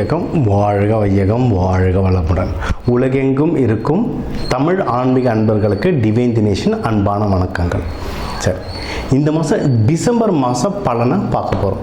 வையகம் வாழ்க வையகம் வாழ்க வளமுடன். உலகெங்கும் இருக்கும் தமிழ் ஆன்மீக அன்பர்களுக்கு டிவைன் தினேஷன் அன்பான வணக்கங்கள். சரி இந்த மாதம் டிசம்பர் மாதம் பலனை பார்க்க போகிறோம்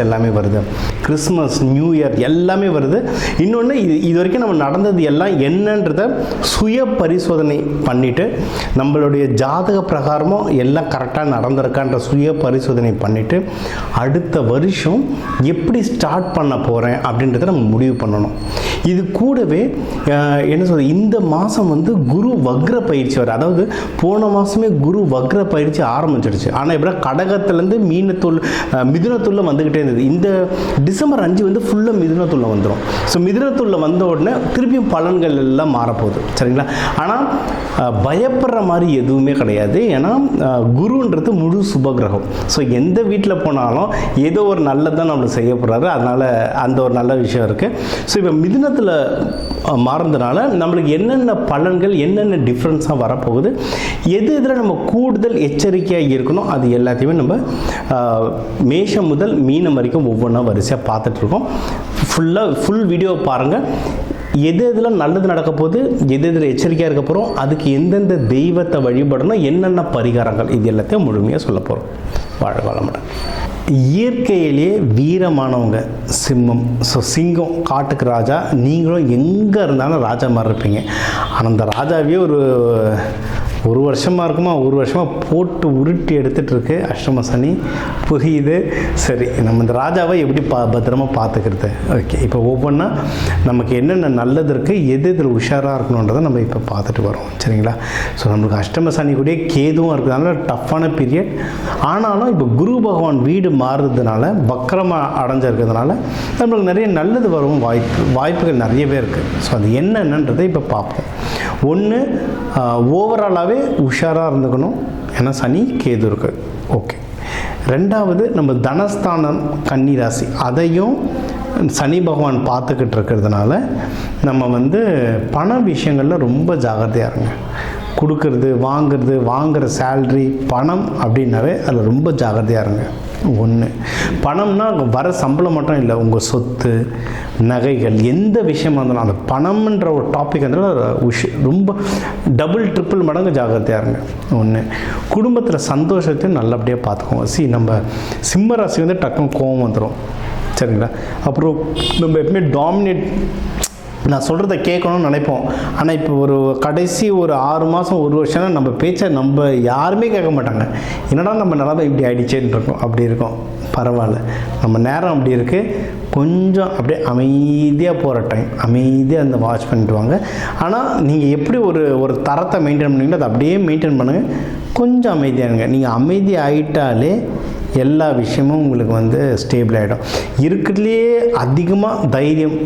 எல்லாமே வருது. கிறிஸ்மஸ் நியூ இயர் எல்லாமே வருது. இன்னொன்று இது இது வரைக்கும் நம்ம நடந்தது எல்லாம் என்னன்றத சுய பரிசோதனை பண்ணிவிட்டு நம்மளுடைய ஜாதக பிரகாரமும் எல்லாம் கரெக்டாக நடந்திருக்கான்ற சுய பரிசோதனை பண்ணிவிட்டு அடுத்த வருஷம் எப்படி ஸ்டார்ட் பண்ண போகிறேன் அப்படின்றத நம்ம முடிவு பண்ணணும். இது கூடவே என்ன சொல்றது இந்த மாதம் வந்து குரு வக்ர பயிற்சி வர அதாவது போன மாதமே குரு வக்ர பயிற்சி ஆரம்பிச்சிடுச்சு ஆனால் இப்போ கடகத்துலேருந்து மீனத்துள் மிதுனத்துள்ள வந்துக்கிட்டே இருந்தது இந்த டிசம்பர் அஞ்சு வந்து ஃபுல்லாக மிதுனத்துள்ள வந்துடும் ஸோ மிதுனத்துள்ள வந்த உடனே திருப்பியும் பலன்கள் எல்லாம் மாறப்போகுது. சரிங்களா? ஆனால் பயப்படுற மாதிரி எதுவுமே கிடையாது. ஏன்னா குருன்றது முழு சுபகிரகம். ஸோ எந்த வீட்டில் போனாலும் ஏதோ ஒரு நல்லதான் நம்மளுக்கு செய்ய போகிறாரு அதனால் அந்த ஒரு நல்ல விஷயம் இருக்குது ஸோ இப்போ மிதுனத்தில் மாறுறதுனால நம்மளுக்கு என்னென்ன பலன்கள் என்னென்ன டிஃப்ரென்ஸாக வரப்போகுது எது இதில் நம்ம கூடுதல் எச்சரிக்கையாக இருக்கணும் அது எல்லாத்தையுமே நம்ம மேஷம் முதல் மீனம் வரைக்கும் ஒவ்வொன்றா வரிசையாக பார்த்துட்ருக்கோம். ஃபுல்லாக ஃபுல் வீடியோ பாருங்கள் எது எதில் நல்லது நடக்க போகுது எது எதில் எச்சரிக்கையாக இருக்க போகிறோம் அதுக்கு எந்தெந்த தெய்வத்தை வழிபடணும் என்னென்ன பரிகாரங்கள் இது எல்லாத்தையும் முழுமையாக சொல்ல போகிறோம் வாழ வளமுடன் இயற்கையிலேயே வீரமானவங்க சிம்மம் ஸோ சிங்கம் காட்டுக்கு ராஜா நீங்களும் எங்கே இருந்தாலும் ராஜா மாதிரி இருப்பீங்க. ஆனால் அந்த ராஜாவே ஒரு ஒரு வருஷமாக இருக்குமா ஒரு வருஷமாக போட்டு உருட்டி எடுத்துகிட்டு இருக்கு அஷ்டம சனி புரியுது சரி நம்ம இந்த ராஜாவை எப்படி பா பத்திரமா பார்த்துக்கிறது? ஓகே இப்போ ஒவ்வொன்றா நமக்கு என்னென்ன நல்லது இருக்குது எது இதில் உஷாராக இருக்கணுன்றதை நம்ம இப்போ பார்த்துட்டு வரோம். சரிங்களா? ஸோ நம்மளுக்கு அஷ்டம சனி கூடயே கேதுவும் இருக்கிறதுனால டஃப்பான பீரியட் ஆனாலும் இப்போ குரு பகவான் வீடு மாறுறதுனால வக்கரமாக அடைஞ்சிருக்கிறதுனால நம்மளுக்கு நிறைய நல்லது வரும் வாய்ப்பு வாய்ப்புகள் நிறையவே இருக்குது ஸோ அது என்னென்னன்றதை இப்போ பார்ப்போம். ஒன்று ஓவராலாகவே உஷாராக இருந்துக்கணும். ஏன்னா சனி கேது இருக்குது ஓகே ரெண்டாவது நம்ம தனஸ்தானம் கன்னி ராசி அதையும் சனி பகவான் பார்த்துக்கிட்டு இருக்கிறதுனால நம்ம வந்து பண விஷயங்களில் ரொம்ப ஜாகிரதையாக இருங்க. கொடுக்கறது வாங்குறது வாங்குற சேல்ரி பணம் அப்படின்னாவே அதில் ரொம்ப ஜாகிரதையாக இருங்க. ஒன்று பணம்னா வர சம்பளம் மட்டும் இல்லை உங்கள் சொத்து நகைகள் எந்த விஷயமா இருந்தாலும் அந்த பணம்ன்ற ஒரு டாபிக் வந்து உஷ் ரொம்ப டபுள் ட்ரிப்பிள் மடங்கு ஜாகிரதையாக இருங்க. ஒன்று குடும்பத்தில் சந்தோஷத்தையும் நல்லபடியாக பார்த்துக்கோங்க சி நம்ம சிம்ம ராசி வந்து டக்குன்னு கோவம் வந்துடும் சரிங்களா? அப்புறம் நம்ம எப்பவுமே டாமினேட் நான் சொல்கிறத கேட்கணும்னு நினைப்போம். ஆனால் இப்போ ஒரு கடைசி ஒரு ஆறு மாதம் ஒரு வருஷம்னா நம்ம பேச்சை நம்ம யாருமே கேட்க மாட்டாங்க. என்னடா நம்ம நிலமை இப்படி ஆகிடுச்சேன்னு இருக்கும். அப்படி இருக்கும். பரவாயில்ல. நம்ம நேரம் அப்படி இருக்குது கொஞ்சம் அப்படியே அமைதியாக போகிற டைம் அமைதியாக அந்த வாட்ச் பண்ணிட்டு வாங்க. ஆனால் நீங்கள் எப்படி ஒரு ஒரு தரத்தை மெயின்டைன் பண்ணுவீங்களோ அதை அப்படியே மெயின்டைன் பண்ணுங்கள் கொஞ்சம் அமைதியாக இருங்க. நீங்கள் அமைதி ஆகிட்டாலே எல்லா விஷயமும் உங்களுக்கு வந்து ஸ்டேபிள் ஆகிடும் இருக்கிறதுலையே அதிகமாக தைரியம்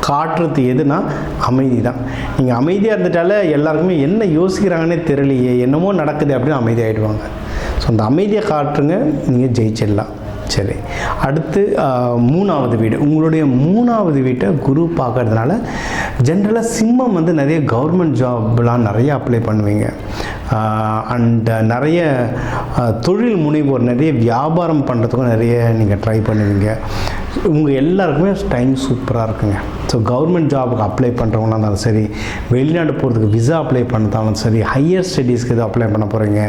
காட்டுறது எதுனா அமைதி தான் நீங்கள் அமைதியாக இருந்துட்டாலே எல்லாருக்குமே என்ன யோசிக்கிறாங்கன்னே தெரியலையே என்னமோ நடக்குது அப்படின்னு அமைதியாகிடுவாங்க ஸோ அந்த அமைதியை காட்டுருங்க நீங்கள் ஜெயிச்சிடலாம். சரி. அடுத்து மூணாவது வீடு. உங்களுடைய மூணாவது வீட்டை குரு பார்க்கறதுனால ஜென்ரலாக சிம்மம் வந்து நிறைய கவர்மெண்ட் ஜாப்லாம் நிறைய அப்ளை பண்ணுவீங்க. அண்ட் நிறைய தொழில் முனைவோர் நிறைய வியாபாரம் பண்ணுறதுக்கும் நிறைய நீங்கள் ட்ரை பண்ணுவீங்க. உங்கள் எல்லாருக்குமே டைம் சூப்பராக இருக்குங்க. ஸோ கவர்மெண்ட் ஜாபுக்கு அப்ளை பண்ணுறவங்களா இருந்தாலும் சரி வெளிநாடு போகிறதுக்கு விசா அப்ளை பண்ணதாலும் சரி ஹையர் ஸ்டடீஸ்க்கு எதுவும் அப்ளை பண்ண போகிறீங்க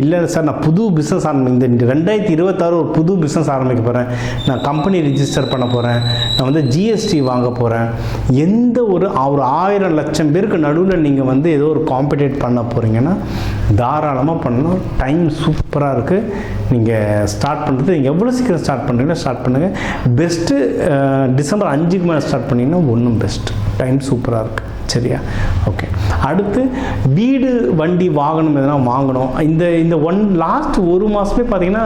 இல்லை சார் நான் புது பிஸ்னஸ் ஆரம்பி இந்த ரெண்டாயிரத்தி இருபத்தாறு ஒரு புது பிஸ்னஸ் ஆரம்பிக்க போகிறேன் நான் கம்பெனி ரிஜிஸ்டர் பண்ண போகிறேன் நான் வந்து ஜிஎஸ்டி வாங்க போகிறேன் எந்த ஒரு ஒரு ஆயிரம் லட்சம் பேருக்கு நடுவில் நீங்கள் வந்து ஏதோ ஒரு காம்படேட் பண்ண போகிறீங்கன்னா தாராளமாக பண்ணணும் டைம் சூப்பராக இருக்குது நீங்கள் ஸ்டார்ட் பண்ணுறது நீங்கள் எவ்வளோ சீக்கிரம் ஸ்டார்ட் பண்ணுறீங்களோ ஸ்டார்ட் பண்ணுங்கள் பெஸ்ட்டு டிசம்பர் அஞ்சுக்கு மேலே ஸ்டார்ட் பண்ணிங்கன்னா ஒன்றும் பெஸ்ட் டைம் சூப்பராக இருக்குது சரியா? ஓகே அடுத்து வீடு வண்டி வாகனம் எதனா வாங்கணும். இந்த இந்த ஒன் லாஸ்ட் ஒரு மாதமே பார்த்தீங்கன்னா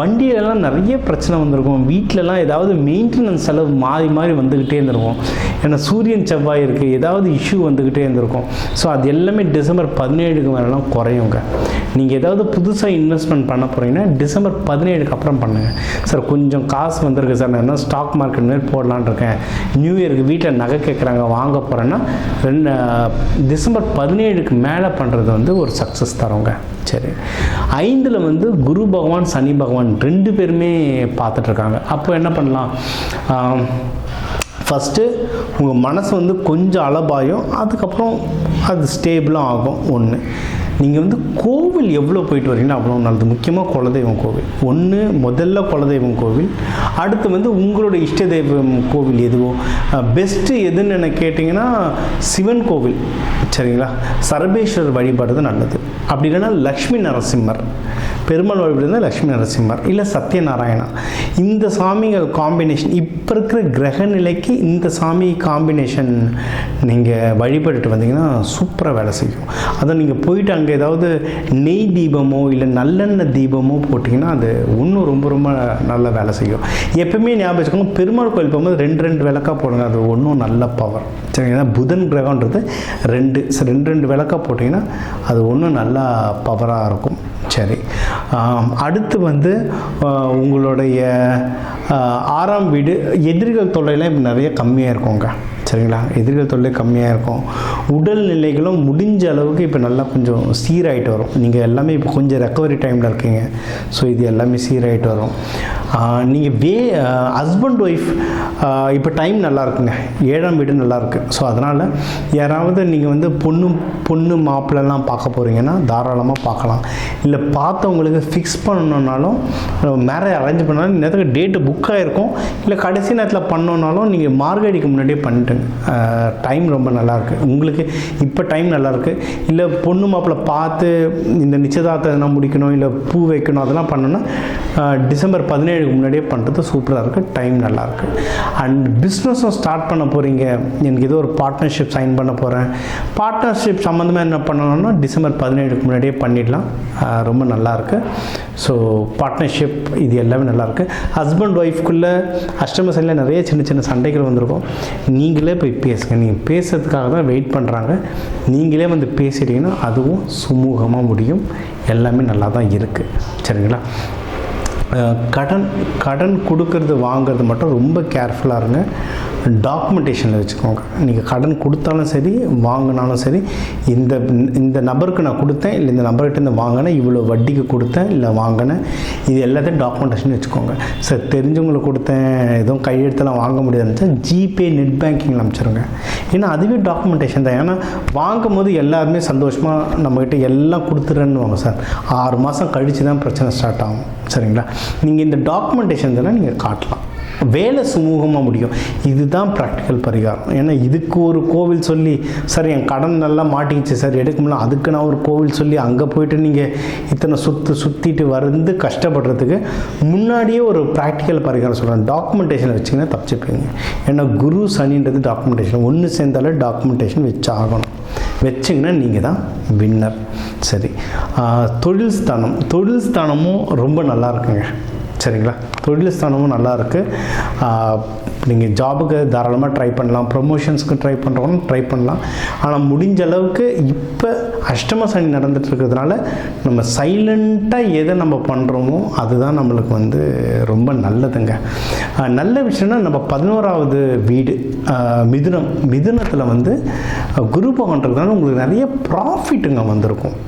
வண்டியிலலாம் நிறைய பிரச்சனை வந்திருக்கும். வீட்டிலலாம் ஏதாவது மெயின்டெனன்ஸ் செலவு மாறி மாறி வந்துக்கிட்டே இருந்திருக்கும். ஏன்னா சூரியன் செவ்வாய் இருக்குது ஏதாவது இஷ்யூ வந்துக்கிட்டே இருந்திருக்கும். ஸோ அது எல்லாமே டிசம்பர் பதினேழுக்கு மேலாம் குறையுங்க. நீங்கள் ஏதாவது புதுசாக இன்வெஸ்ட்மெண்ட் பண்ண போகிறீங்கன்னா டிசம்பர் பதினேழுக்கு அப்புறம் பண்ணுங்கள் சார் கொஞ்சம் காசு வந்திருக்கு சார். நான் என்ன ஸ்டாக் மார்க்கெட் மாதிரி போடலான்னு இருக்கேன். நியூ இயருக்கு வீட்டில் நகை கேட்குறாங்க வாங்க போகிறேன்னா ரெண்டு டிசம்பர் பதினேழுக்கு மேலே பண்ணுறது வந்து ஒரு சக்ஸஸ் தரோங்க சரி. ஐந்தில் வந்து குரு பகவான் சனி பகவான் ரெண்டு பேருமே பார்த்துட்ருக்காங்க அப்போ என்ன பண்ணலாம்? ஃபஸ்ட்டு உங்கள் மனசு வந்து கொஞ்சம் அளபாயும் அதுக்கப்புறம் அது ஸ்டேபிளாக ஆகும். ஒன்று நீங்கள் வந்து கோவில் எவ்வளோ போயிட்டு வரீங்கன்னா அவ்வளோ நல்லது. முக்கியமாக குலதெய்வம் கோவில். ஒன்று முதல்ல குலதெய்வம் கோவில். அடுத்து வந்து உங்களோட இஷ்ட தெய்வம் கோவில் எதுவோ? பெஸ்ட்டு எதுன்னு என்ன கேட்டிங்கன்னா சிவன் கோவில். சரிங்களா? சரபேஸ்வரர் வழிபாடு தான் நல்லது. அப்படி இல்லைன்னா லக்ஷ்மி நரசிம்மர். பெருமாள் வழிபடுறது லக்ஷ்மி நரசிம்மர் இல்லை சத்யநாராயணா. இந்த சாமிகள் காம்பினேஷன் இப்போ இருக்கிற கிரக நிலைக்கு இந்த சாமி காம்பினேஷன் நீங்கள் வழிபட்டுட்டு வந்தீங்கன்னா சூப்பராக வேலை செய்யும். அதை நீங்கள் போயிட்டு அங்கே ஏதாவது நெய் தீபமோ இல்லை நல்லெண்ணெய் தீபமோ போட்டிங்கன்னா அது இன்னும் ரொம்ப ரொம்ப நல்ல வேலை செய்யும். எப்பவுமே ஞாபகம் வச்சுக்கோங்க பெருமாள் கோயில் போகும்போது ரெண்டு ரெண்டு விளக்கா போடுங்க. அது ஒன்றும் நல்ல பவர் சரிங்களா? புதன் கிரகன்றது ரெண்டு சரி, ரெண்டு ரெண்டு விளக்கா போட்டிங்கன்னா அது ஒன்றும் நல்லா பவராக இருக்கும். சரி. அடுத்து வந்து உங்களுடைய ஆறாம் வீடு எதிரிகள் தொல்லையெல்லாம் இப்போ நிறைய கம்மியாக இருக்குங்க சரிங்களா? எதிரிகள் தொல்லை கம்மியாக இருக்கும். உடல் நிலைகளும் முடிஞ்ச அளவுக்கு இப்போ நல்லா கொஞ்சம் சீராயிட்டு வரும். நீங்கள் எல்லாமே இப்போ கொஞ்சம் ரெக்கவரி டைமில் இருக்கீங்க. ஸோ இது எல்லாமே சீராகிட்டு வரும். நீங்கள் வே ஹஸ்பண்ட் ஒய்ஃப் இப்போ டைம் நல்லா இருக்குங்க. ஏழாம் வீடு நல்லாயிருக்கு ஸோ அதனால் யாராவது நீங்கள் வந்து பொண்ணு பொண்ணு மாப்பிள்ளலாம் பார்க்க போகிறீங்கன்னா தாராளமாக பார்க்கலாம். இல்லை பார்த்தவங்களுக்கு ஃபிக்ஸ் பண்ணணுன்னாலும் மேரேஜ் அரேஞ்ச் பண்ணாலும் நேரத்துக்கு டேட்டு புக் ஆகிருக்கும் இல்லை கடைசி நேரத்தில் பண்ணோன்னாலும் நீங்கள் மார்கழிக்கு முன்னாடியே பண்ணிட்டுங்க டைம் ரொம்ப நல்லாயிருக்கு உங்களுக்கு இப்போ டைம் நல்லாயிருக்கு இல்லை பொண்ணு மாப்பிள்ளை பார்த்து இந்த நிச்சயதார்த்தம் எதனா முடிக்கணும் இல்லை பூ வைக்கணும் அதெல்லாம் பண்ணணும்னா டிசம்பர் பதினேழுக்கு முன்னாடியே பண்ணுறது சூப்பராக இருக்குது டைம் நல்லாயிருக்கு அண்ட் பிஸ்னஸும் ஸ்டார்ட் பண்ண போகிறீங்க எனக்கு ஏதோ ஒரு பார்ட்னர்ஷிப் சைன் பண்ண போகிறேன் பார்ட்னர்ஷிப் சம்மந்தமாக என்ன பண்ணணும்னா டிசம்பர் பதினேழுக்கு முன்னாடியே பண்ணிடலாம். ரொம்ப நல்லாயிருக்கு ஸோ பார்ட்னர்ஷிப் இது எல்லாமே நல்லாயிருக்கு ஹஸ்பண்ட் ஒய்ஃப்குள்ளே அஷ்டம சைடில் நிறைய சின்ன சின்ன சண்டைகள் வந்திருக்கும். நீங்களே போய் பேசுங்க. நீங்கள் பேசுறதுக்காக தான் வெயிட் பண்ணுறாங்க நீங்களே வந்து பேசிட்டீங்கன்னா அதுவும் சுமூகமாக முடியும். எல்லாமே நல்லா தான் இருக்குது சரிங்களா? கடன் கடன் கொடுக்கறது வாங்குறது மட்டும் ரொம்ப கேர்ஃபுல்லாக இருங்க. டாக்குமெண்டேஷனில் வச்சுக்கோங்க. நீங்கள் கடன் கொடுத்தாலும் சரி வாங்கினாலும் சரி இந்த இந்த நபருக்கு நான் கொடுத்தேன் இல்லை இந்த நபர்கிட்ட வாங்கினேன் இவ்வளோ வட்டிக்கு கொடுத்தேன் இல்லை வாங்கினேன் இது எல்லாத்தையும் டாக்குமெண்டேஷன் வச்சுக்கோங்க. சார் தெரிஞ்சவங்களுக்கு கொடுத்தேன் எதுவும் கையெழுத்தெல்லாம் வாங்க முடியாதுன்னு ஜிபே நெட் பேங்கிங்கில் அனுப்பிச்சிருங்க. ஏன்னா அதுவே டாக்குமெண்டேஷன் தான். ஏன்னா வாங்கும் போது எல்லாருமே சந்தோஷமாக நம்மக்கிட்ட எல்லாம் கொடுத்துறேன்னு வாங்க சார். ஆறு மாதம் கழித்து தான் பிரச்சனை ஸ்டார்ட் ஆகும். சரிங்களா? நீங்கள் இந்த டாக்குமெண்டேஷன் தானே நீங்கள் காட்டலாம். வேலை சுமூகமாக முடியும். இதுதான் ப்ராக்டிக்கல் பரிகாரம். ஏன்னா இதுக்கு ஒரு கோவில் சொல்லி சார் என் கடன் நல்லா மாட்டிக்கிச்சு சார் எடுக்க முடியல. அதுக்கு நான் ஒரு கோவில் சொல்லி அங்கே போயிட்டு நீங்கள் இத்தனை சுற்று சுற்றிட்டு வந்து கஷ்டப்படுறதுக்கு முன்னாடியே ஒரு ப்ராக்டிக்கல் பரிகாரம் சொல்கிறேன் டாக்குமெண்டேஷன் வச்சிங்கன்னா தப்பிச்சுப்பீங்க. ஏன்னா குரு சனின்றது டாக்குமெண்டேஷன் ஒன்று சேர்ந்தாலே டாக்குமெண்டேஷன் வச்சு ஆகணும் வச்சிங்கன்னா நீங்கள் தான் வின்னர் சரி. தொழில் ஸ்தானம். தொழில் ஸ்தானமும் ரொம்ப நல்லா இருக்குங்க. சரிங்களா? தொழில் ஸ்தானமும் நல்லா நீங்கள் ஜாபுக்கு தாராளமாக ட்ரை பண்ணலாம். ப்ரொமோஷன்ஸுக்கு ட்ரை பண்ணுறவங்க ட்ரை பண்ணலாம். ஆனால் முடிஞ்ச அளவுக்கு இப்போ அஷ்டம சனி நடந்துட்டு இருக்கிறதுனால நம்ம சைலண்ட்டாக எதை நம்ம பண்ணுறோமோ அதுதான் நம்மளுக்கு வந்து ரொம்ப நல்லதுங்க. நல்ல விஷயம்னா நம்ம பதினோராவது வீடு மிதுனம் மிதுனத்தில் வந்து குரு பகவான்றதுனால உங்களுக்கு நிறைய ப்ராஃபிட்டுங்க வந்திருக்கும்.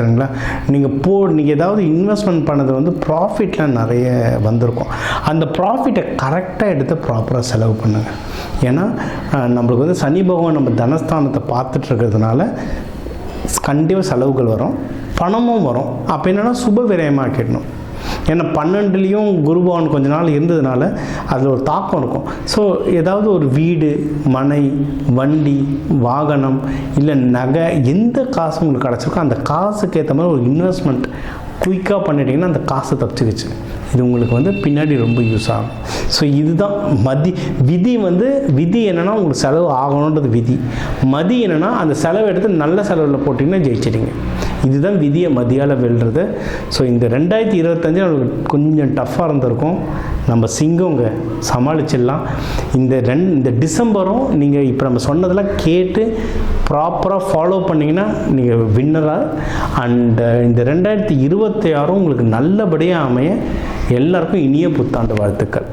சரிங்களா? நீங்கள் போ நீங்கள் ஏதாவது இன்வெஸ்ட்மெண்ட் பண்ணது வந்து ப்ராஃபிட்லாம் நிறைய வந்திருக்கும். அந்த ப்ராஃபிட்டை கரெக்டாக எடுத்து ப்ராப்பராக செலவு பண்ணுங்கள் ஏன்னா நம்மளுக்கு வந்து சனி பகவான் நம்ம தனஸ்தானத்தை பார்த்துட்டு இருக்கிறதுனால கண்டிப்பாக செலவுகள் வரும் பணமும் வரும். அப்போ என்னென்னா சுப விரயமாக்கிடணும். ஏன்னா பன்னெண்டுலேயும் குருபவன் கொஞ்ச நாள் இருந்ததுனால அதில் ஒரு தாக்கம் இருக்கும். ஸோ ஏதாவது ஒரு வீடு மனை வண்டி வாகனம் இல்லை நகை எந்த காசு உங்களுக்கு கிடச்சிருக்கோ அந்த காசுக்கு ஏற்ற மாதிரி ஒரு இன்வெஸ்ட்மெண்ட் குயிக்காக பண்ணிட்டீங்கன்னா அந்த காசு தப்பிச்சுக்கிச்சு. இது உங்களுக்கு வந்து பின்னாடி ரொம்ப யூஸ் ஆகும். ஸோ இதுதான் மதி விதி வந்து விதி என்னென்னா உங்களுக்கு செலவு ஆகணுன்றது விதி. மதி என்னென்னா அந்த செலவை எடுத்து நல்ல செலவில் போட்டிங்கன்னா ஜெயிச்சிடுங்க இதுதான் விதியை மதியால் வெல்றது. ஸோ இந்த ரெண்டாயிரத்தி இருபத்தஞ்சு நம்மளுக்கு கொஞ்சம் டஃப்பாக இருந்திருக்கும். நம்ம சிங்கங்க சமாளிச்சிடலாம். இந்த ரெண் இந்த டிசம்பரும் நீங்கள் இப்போ நம்ம சொன்னதெல்லாம் கேட்டு ப்ராப்பராக ஃபாலோ பண்ணிங்கன்னா நீங்கள் வின்னராக அண்டு இந்த ரெண்டாயிரத்தி இருபத்தி ஆறும் உங்களுக்கு நல்லபடியாக அமைய எல்லாருக்கும் இனிய புத்தாண்டு வாழ்த்துக்கள்.